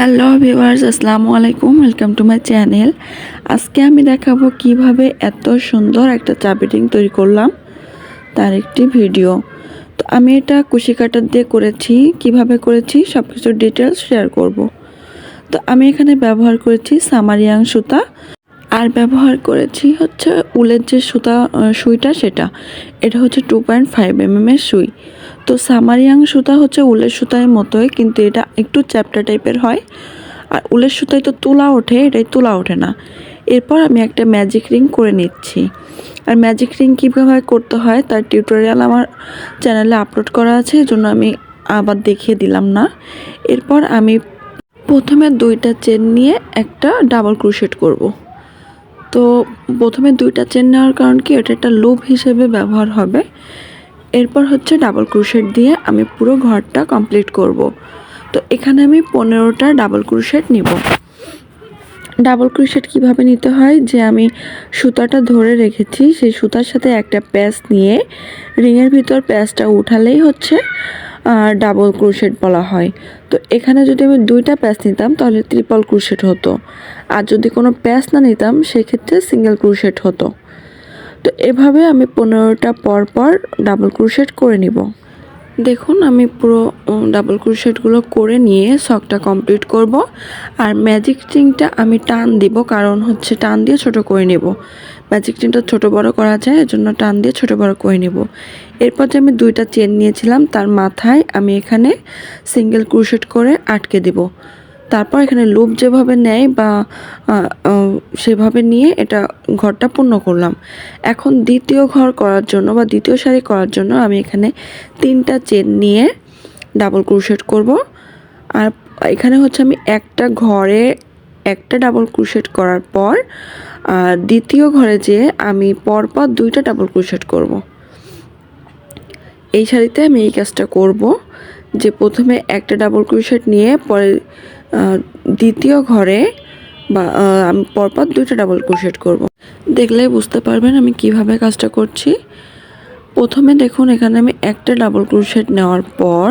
Hello viewers আসসালামু আলাইকুম welcome to my channel আজকে আমি দেখাবো কীভাবে এত সুন্দর একটা চাবি তৈরি করলাম, তার একটি ভিডিও তো আমি এটা কুশি কাটার দিয়ে করেছি, কীভাবে করেছি সব কিছু ডিটেলস শেয়ার করব। তো আমি এখানে ব্যবহার করেছি সামারিয়াং সুতা, আর ব্যবহার করেছি হচ্ছে উলের যে সুতা সুইটা সেটা। এটা হচ্ছে টু পয়েন্ট ফাইভ এম এর সুই। তো সামারিয়াং সুতা হচ্ছে উলের সুতার মতোই, কিন্তু এটা একটু চ্যাপ্টা টাইপের হয়। আর উলের সুতায় তো তুলা ওঠে, এটাই তুলা ওঠে না। এরপর আমি একটা ম্যাজিক রিং করে নিচ্ছি। আর ম্যাজিক রিং কীভাবে করতে হয়, তার টিউটোরিয়াল আমার চ্যানেলে আপলোড করা আছে, এজন্য আমি আবার দেখিয়ে দিলাম না। এরপর আমি প্রথমে দুইটা চেন নিয়ে একটা ডাবল ক্রুশেট করব। তো প্রথমে দুইটা চেন নেওয়ার কারণ কি, এটা একটা লুপ হিসেবে ব্যবহার হবে। এরপর হচ্ছে ডাবল ক্রুশেট দিয়ে আমি পুরো ঘরটা কমপ্লিট করব। তো এখানে আমি পনেরোটা ডাবল ক্রুশেট নিব। ডাবল ক্রুশেট কীভাবে নিতে হয়? যে আমি সুতাটা ধরে রেখেছি, সেই সুতার সাথে একটা প্যাচ নিয়ে রিংয়ের ভিতর প্যাচটা উঠালেই হচ্ছে ডাবল ক্রুশেট বলা হয়। তো এখানে যদি আমি দুইটা প্যাচ নিতাম, তাহলে ত্রিপল ক্রুশেট হতো। আর যদি কোনো প্যাচ না নিতাম, সেক্ষেত্রে সিঙ্গেল ক্রুশেট হতো। তো এভাবে আমি পনেরোটা পর পর ডাবল ক্রুশেট করে নিব। দেখুন, আমি পুরো ডাবল ক্রুশেটগুলো করে নিয়ে শখটা কমপ্লিট করব। আর ম্যাজিক রিংটা আমি টান দিব, কারণ হচ্ছে টান দিয়ে ছোট করে নেব। ম্যাজিক রিংটা ছোট বড় করা যায়, এজন্য টান দিয়ে ছোট বড় করে নেব। এরপর যে আমি দুইটা চেন নিয়েছিলাম, তার মাথায় আমি এখানে সিঙ্গেল ক্রুশেট করে আটকে দেব। তারপর এখানে লুপ যেভাবে নেয় বা সেভাবে নিয়ে এটা ঘরটা পূর্ণ করলাম এখন দ্বিতীয় ঘর করার জন্য বা দ্বিতীয় শাড়ি করার জন্য আমি এখানে তিনটা চেন নিয়ে ডাবল ক্রুশেট করব আর এখানে হচ্ছে আমি একটা ঘরে একটা ডাবল ক্রুশেট করার পর দ্বিতীয় ঘরে যে আমি পরপর দুইটা ডাবল ক্রুশেট করব। এই শাড়িতে আমি এই কাজটা করব যে প্রথমে একটা ডাবল ক্রুশেট নিয়ে পরে দ্বিতীয় ঘরে বা আমি পরপর দুইটা ডাবল ক্রোশেট করব। দেখলে বুঝতে পারবেন আমি কীভাবে কাজটা করছি। প্রথমে দেখুন, এখানে আমি একটা ডাবল ক্রোশেট নেওয়ার পর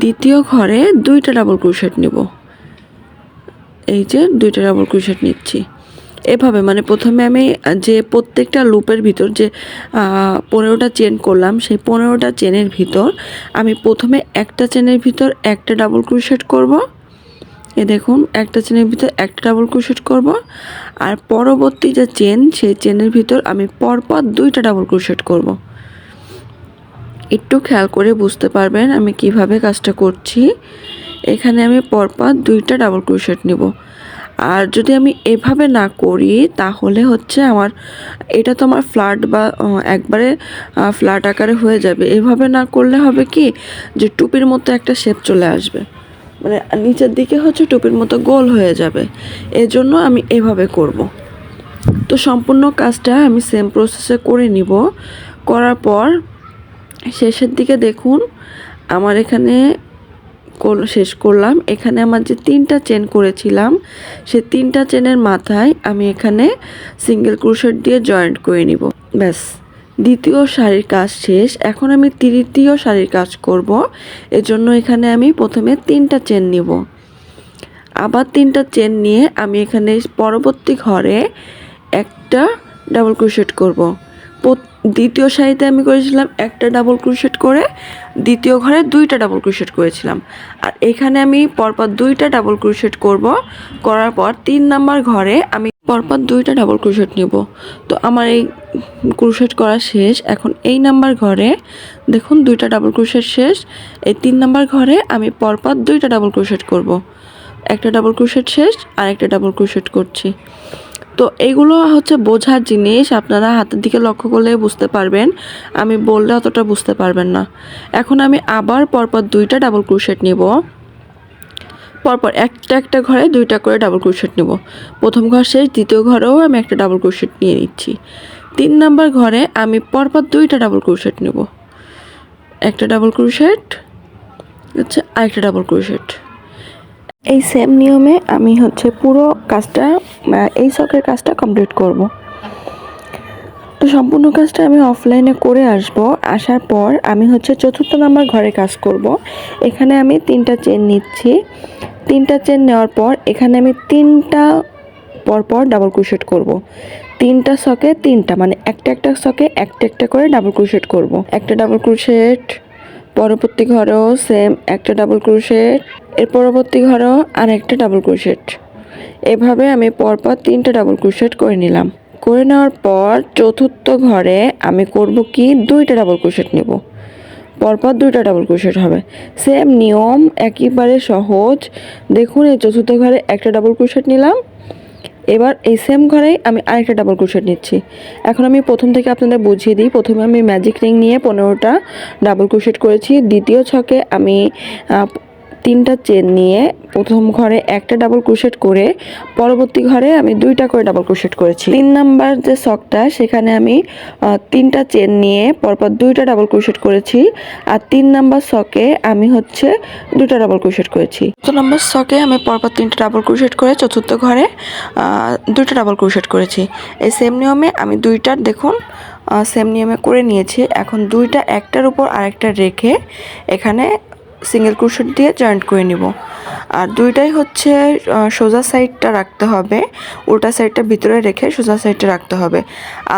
দ্বিতীয় ঘরে দুইটা ডাবল ক্রোশেট নেব। এই যে দুইটা ডাবল ক্রোশেট নিচ্ছি। এভাবে মানে প্রথমে আমি যে প্রত্যেকটা লুপের ভিতর যে পনেরোটা চেন করলাম, সেই পনেরোটা চেনের ভিতর আমি প্রথমে একটা চেনের ভিতর একটা ডাবল ক্রুশেট করব। এ দেখুন, একটা চেনের ভিতর একটা ডাবল ক্রুশেট করব। আর পরবর্তী যে চেন, সেই চেনের ভিতর আমি পরপর দুইটা ডাবল ক্রুশেট করব। একটু খেয়াল করে বুঝতে পারবেন আমি কীভাবে কাজটা করছি। এখানে আমি পরপর দুইটা ডাবল ক্রুশেট নেব। আর যদি আমি এভাবে না করি, তাহলে হচ্ছে আমার, এটা তো আমার ফ্ল্যাট বা একবারে ফ্ল্যাট আকারে হয়ে যাবে। এভাবে না করলে হবে কি যে টুপির মতো একটা শেপ চলে আসবে। মানে নিচের দিকে হচ্ছে টুপির মতো গোল হয়ে যাবে। এজন্য আমি এভাবে করব। তো সম্পূর্ণ কাজটা আমি সেম প্রসেসে করে নিব। করার পর শেষের দিকে দেখুন, আমার এখানে শেষ করলাম। এখানে আমার যে তিনটা চেন করেছিলাম, সে তিনটা চেনের মাথায় আমি এখানে সিঙ্গেল ক্রুশেট দিয়ে জয়েন্ট করে নিব। ব্যাস, দ্বিতীয় শাড়ির কাজ শেষ। এখন আমি তৃতীয় শাড়ির কাজ করব। এজন্য এখানে আমি প্রথমে তিনটা চেন নিব। আবার তিনটা চেন নিয়ে আমি এখানে পরবর্তী ঘরে একটা ডাবল ক্রুশেট করব। প্রত- দ্বিতীয় শাড়িতে আমি করেছিলাম একটা ডাবল ক্রুশেট করে, দ্বিতীয় ঘরে দুইটা ডাবল ক্রুশেট করেছিলাম। আর এখানে আমি পরপর দুইটা ডাবল ক্রুশেট করব। করার পর তিন নাম্বার ঘরে আমি পরপর দুইটা ডাবল ক্রুশেট নিব। তো আমার এই ক্রুশেট করা শেষ। এখন এই নাম্বার ঘরে দেখুন দুইটা ডাবল ক্রুশেট শেষ। এই তিন নাম্বার ঘরে আমি পরপর দুইটা ডাবল ক্রুশেট করব। একটা ডাবল ক্রুশেট শেষ আর একটা ডাবল ক্রুশেট করছি। তো এগুলো হচ্ছে বোঝার জিনিস, আপনারা হাতের দিকে লক্ষ্য করলে বুঝতে পারবেন। আমি বললে অতটা বুঝতে পারবেন না। এখন আমি আবার পরপর দুইটা ডাবল ক্রুশেট নিব। পরপর একটা একটা ঘরে দুইটা করে ডাবল ক্রুশেট নেব। প্রথম ঘর শেষ, দ্বিতীয় ঘরেও আমি একটা ডাবল ক্রুশেট নিয়ে নিচ্ছি। তিন নাম্বার ঘরে আমি পরপর দুইটা ডাবল ক্রুশেট নেব। একটা ডাবল ক্রুশেট আচ্ছা আরেকটা ডাবল ক্রুশেট এই সেম নিয়মে আমি হচ্ছে পুরো কাজটা এই শখের কাজটা কমপ্লিট করব তো তো সম্পূর্ণ কাজটা আমি অফলাইনে করে আসব আসার পর আমি হচ্ছে চতুর্থ নাম্বার ঘরে কাজ করব এখানে আমি তিনটা চেন নিচ্ছি তিনটা চেন নেওয়ার পর এখানে আমি তিনটা পরপর ডাবল ক্রোশেট করব। তিনটা সকে তিনটা মানে একটা একটা সকে একটা একটা করে ডাবল ক্রোশেট করব। একটা ডাবল ক্রোশেট পরবর্তী ঘরেও সেম একটা ডাবল ক্রোশেট এর পরবর্তী ঘরেও আর একটা ডাবল ক্রোশেট এভাবে আমি পরপর তিনটা ডাবল ক্রোশেট করে নিলাম। করে নেওয়ার পর চতুর্থ ঘরে আমি করব কি? দুইটা ডাবল ক্রোশেট নেব। পরপর দুইটা ডাবল ক্রোশেট হবে। সেম নিয়ম, একেবারে সহজ। দেখুন, এই চতুর্থ ঘরে একটা ডাবল ক্রোশেট নিলাম। এবার এই সেম ঘরেই আমি আরেকটা ডাবল ক্রোশেট নিচ্ছি। এখন আমি প্রথম থেকে আপনাদের বুঝিয়ে দিই। প্রথমে আমি ম্যাজিক রিং নিয়ে পনেরোটা ডাবল ক্রোশেট করেছি। দ্বিতীয় ছকে আমি তিনটা চেন নিয়ে প্রথম ঘরে একটা ডাবল ক্রোশেট করে পরবর্তী ঘরে আমি দুইটা করে ডাবল ক্রোশেট করেছি। তিন নাম্বার যে শখটা সেখানে আমি তিনটা চেন নিয়ে পরপর দুইটা ডাবল ক্রোশেট করেছি আর তিন নাম্বার শকে আমি হচ্ছে দুইটা ডাবল ক্রোশেট করেছি। চতুর্থ নম্বর শকে আমি পরপর তিনটা ডাবল ক্রোশেট করে চতুর্থ ঘরে দুইটা ডাবল ক্রোশেট করেছি। এই সেম নিয়মে আমি দুইটার দেখুন সেম নিয়মে করে নিয়েছি। এখন দুইটা একটার উপর আরেকটা রেখে এখানে সিঙ্গেল ক্রোশেট দিয়ে জয়েন্ট করে নিব। আর দুইটাই হচ্ছে সোজা সাইডটা রাখতে হবে। উল্টা সাইডটা ভিতরে রেখে সোজা সাইডটা রাখতে হবে।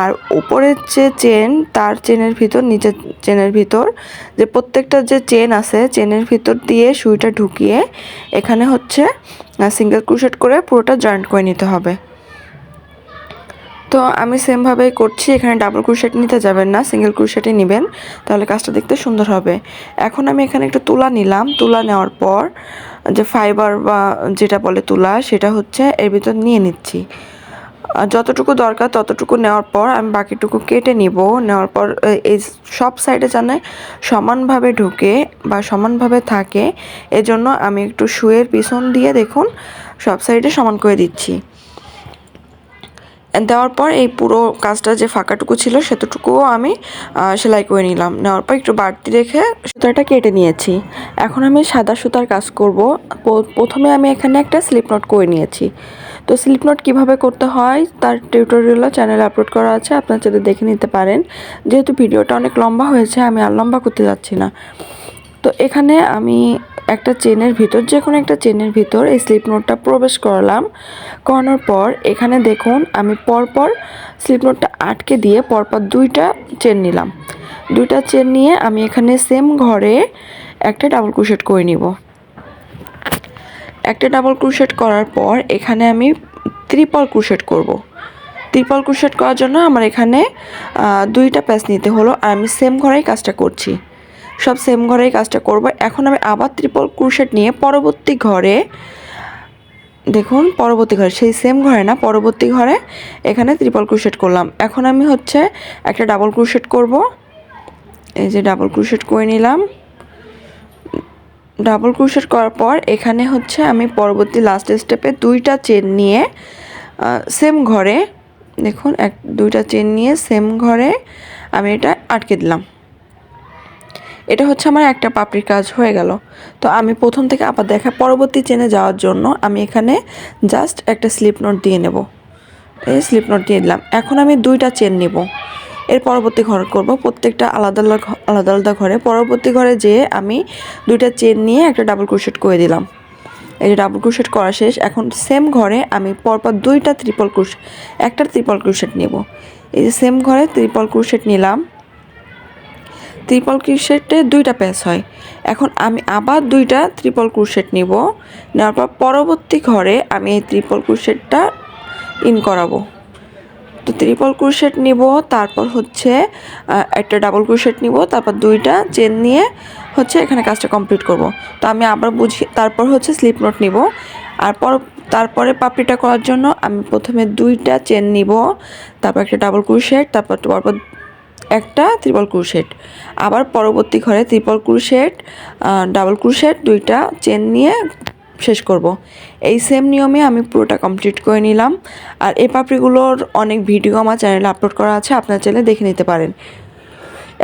আর উপরের যে চেন তার চেনের ভিতর নিচের চেনের ভিতর, যে প্রত্যেকটা যে চেন আছে চেনের ভিতর দিয়ে সুইটা ঢুকিয়ে এখানে হচ্ছে সিঙ্গেল ক্রোশেট করে পুরোটা জয়েন্ট করে নিতে হবে। তো আমি সেমভাবেই করছি, এখানে ডাবল ক্রোশেট নিতে যাবেন না সিঙ্গেল ক্রোশেটই নেবেন, তাহলে কাজটা দেখতে সুন্দর হবে। এখন আমি এখানে একটু তুলা নিলাম, তুলা নেওয়ার পর যে ফাইবার বা যেটা বলে তুলা, সেটা হচ্ছে এর ভিতর নিয়ে নিচ্ছি। যতটুকু দরকার ততটুকু নেওয়ার পর আমি বাকিটুকু কেটে নিব, নেওয়ার পর এই সব সাইডে যেন সমানভাবে ঢুকে বা সমানভাবে থাকে, এজন্য আমি একটু শুয়ের পিছন দিয়ে দেখুন, সব সাইডে সমান করে দিচ্ছি। দেওয়ার পর এই পুরো কাজটা যে ফাঁকাটুকু ছিল সেতটুকুও আমি সেলাই করে নিলাম। নেওয়ার পর একটু বাড়তি রেখে সুতাটা কেটে নিয়েছি। এখন আমি সাদা সুতার কাজ করব। প্রথমে আমি এখানে একটা স্লিপ নোট করে নিয়েছি। তো স্লিপ নোট কীভাবে করতে হয় তার টিউটোরিয়ালও চ্যানেলে আপলোড করা আছে, আপনারা চাইলে দেখে নিতে পারেন। যেহেতু ভিডিওটা অনেক লম্বা হয়েছে, আমি আর লম্বা করতে যাচ্ছি না। তো এখানে আমি একটা চেনের ভিতর যে কোনো একটা চেনের ভিতর এই স্লিপ নোটটা প্রবেশ করালাম। করানোর পর এখানে দেখুন, আমি পরপর স্লিপ নোটটা আটকে দিয়ে পরপর দুইটা চেন নিলাম। দুইটা চেন নিয়ে আমি এখানে সেম ঘরে একটা ডাবল ক্রোশেট করে নিব। একটা ডাবল ক্রোশেট করার পর এখানে আমি ত্রিপল ক্রোশেট করব। ত্রিপল ক্রুশেট করার জন্য আমার এখানে দুইটা প্যাচ নিতে হলো, আর আমি সেম ঘরেই কাজটা করছি। সব সেম ঘরেই কাজটা করব। এখন আমি আবার ত্রিপল ক্রুশেট নিয়ে পরবর্তী ঘরে, দেখুন, পরবর্তী ঘরে, সেই সেম ঘরে না, পরবর্তী ঘরে এখানে ত্রিপল ক্রুশেট করলাম। এখন আমি হচ্ছে একটা ডাবল ক্রোশেট করব। এই যে ডাবল ক্রোশেট করে নিলাম। ডাবল ক্রোশেট করার পর এখানে হচ্ছে আমি পরবর্তী লাস্ট স্টেপে দুইটা চেন নিয়ে সেম ঘরে, দেখুন, এক, দুইটা চেন নিয়ে সেম ঘরে আমি এটা আটকে দিলাম। এটা হচ্ছে আমার একটা পাপড়ির কাজ হয়ে গেল। তো আমি প্রথম থেকে আবার দেখা, পরবর্তী চেনে যাওয়ার জন্য আমি এখানে জাস্ট একটা স্লিপ নোট দিয়ে নেব। এই স্লিপ নোট দিয়ে দিলাম। এখন আমি দুইটা চেন নেব। এর পরবর্তী ঘর করব। প্রত্যেকটা আলাদা আলাদা আলাদা আলাদা ঘরে। পরবর্তী ঘরে যেয়ে আমি দুইটা চেন নিয়ে একটা ডাবল ক্রোশেট করে দিলাম। এই যে ডাবল ক্রোশেট করা শেষ। এখন সেম ঘরে আমি পরপর দুইটা ত্রিপল ক্রোশেট একটা ত্রিপল ক্রোশেট নেব। এই যে সেম ঘরে ত্রিপল ক্রোশেট নিলাম। ত্রিপল ক্রুশেটে দুইটা প্যাচ হয়। এখন আমি আবার দুইটা ত্রিপল ক্রুশেট নিব। নেওয়ার পর পরবর্তী ঘরে আমি এই ত্রিপল ক্রুশেটটা ইন করাবো। তো ত্রিপল ক্রুশেট নিব, তারপর হচ্ছে একটা ডাবল ক্রুশেট নিব, তারপর দুইটা চেন নিয়ে হচ্ছে এখানে কাজটা কমপ্লিট করব। তো আমি আবার বুঝি, তারপর হচ্ছে স্লিপ নোট নিব। আর পর, তারপরে পাপড়িটা করার জন্য আমি প্রথমে দুইটা চেন নিব। তারপর একটা ডাবল ক্রুশেট তারপর পরপর একটা ত্রিপল ক্রুশেট আবার পরবর্তী ঘরে ত্রিপল ক্রুশেট ডাবল ক্রুশেট দুইটা চেন নিয়ে শেষ করব। এই সেম নিয়মে আমি পুরোটা কমপ্লিট করে নিলাম। আর এই পাপড়িগুলোর অনেক ভিডিও আমার চ্যানেলে আপলোড করা আছে, আপনার চ্যানেলে দেখে নিতে পারেন।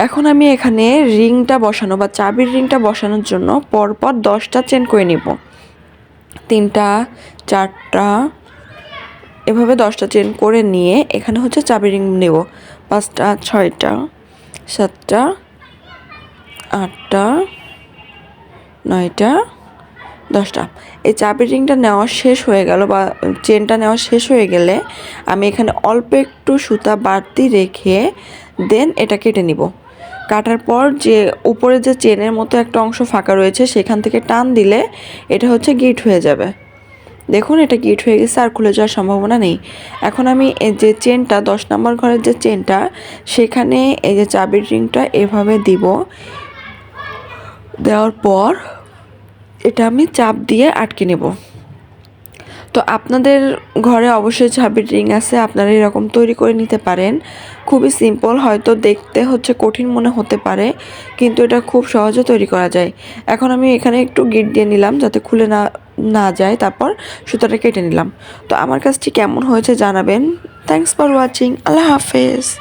এখন আমি এখানে রিংটা বসানো বা চাবির রিংটা বসানোর জন্য পরপর দশটা চেন করে নিব। তিনটা, চারটা এভাবে দশটা চেন করে নিয়ে এখানে হচ্ছে চাবি রিং নেব। পাঁচটা, ছয়টা, সাতটা, আটটা, নয়টা, দশটা। এই চাবি রিংটা নেওয়া শেষ হয়ে গেল বা চেনটা নেওয়া শেষ হয়ে গেলে আমি এখানে অল্প একটু সুতা বাড়তি রেখে দেন এটা কেটে নিব। কাটার পর যে উপরে যে চেনের মতো একটা অংশ ফাঁকা রয়েছে সেখান থেকে টান দিলে এটা হচ্ছে গিট হয়ে যাবে। দেখুন, এটা গিট হয়ে গেছে, আর খুলে যাওয়ার সম্ভাবনা নেই। এখন আমি এই যে চেনটা, দশ নম্বর ঘরের যে চেনটা, সেখানে এই যে চাবির রিংটা এভাবে দিব। দেওয়ার পর এটা আমি চাপ দিয়ে আটকে নেব। তো আপনাদের ঘরে অবশ্যই চাবির রিং আছে, আপনারা এরকম তৈরি করে নিতে পারেন। খুবই সিম্পল, হয়তো দেখতে হচ্ছে কঠিন মনে হতে পারে, কিন্তু এটা খুব সহজে তৈরি করা যায়। এখন আমি এখানে একটু গিট দিয়ে নিলাম, যাতে খুলে না না যায়, তারপর সুতোটা কেটে নিলাম। তো আমার কাজটি কেমন হয়েছে জানাবেন। থ্যাংকস ফর ওয়াচিং আল্লাহ হাফেজ।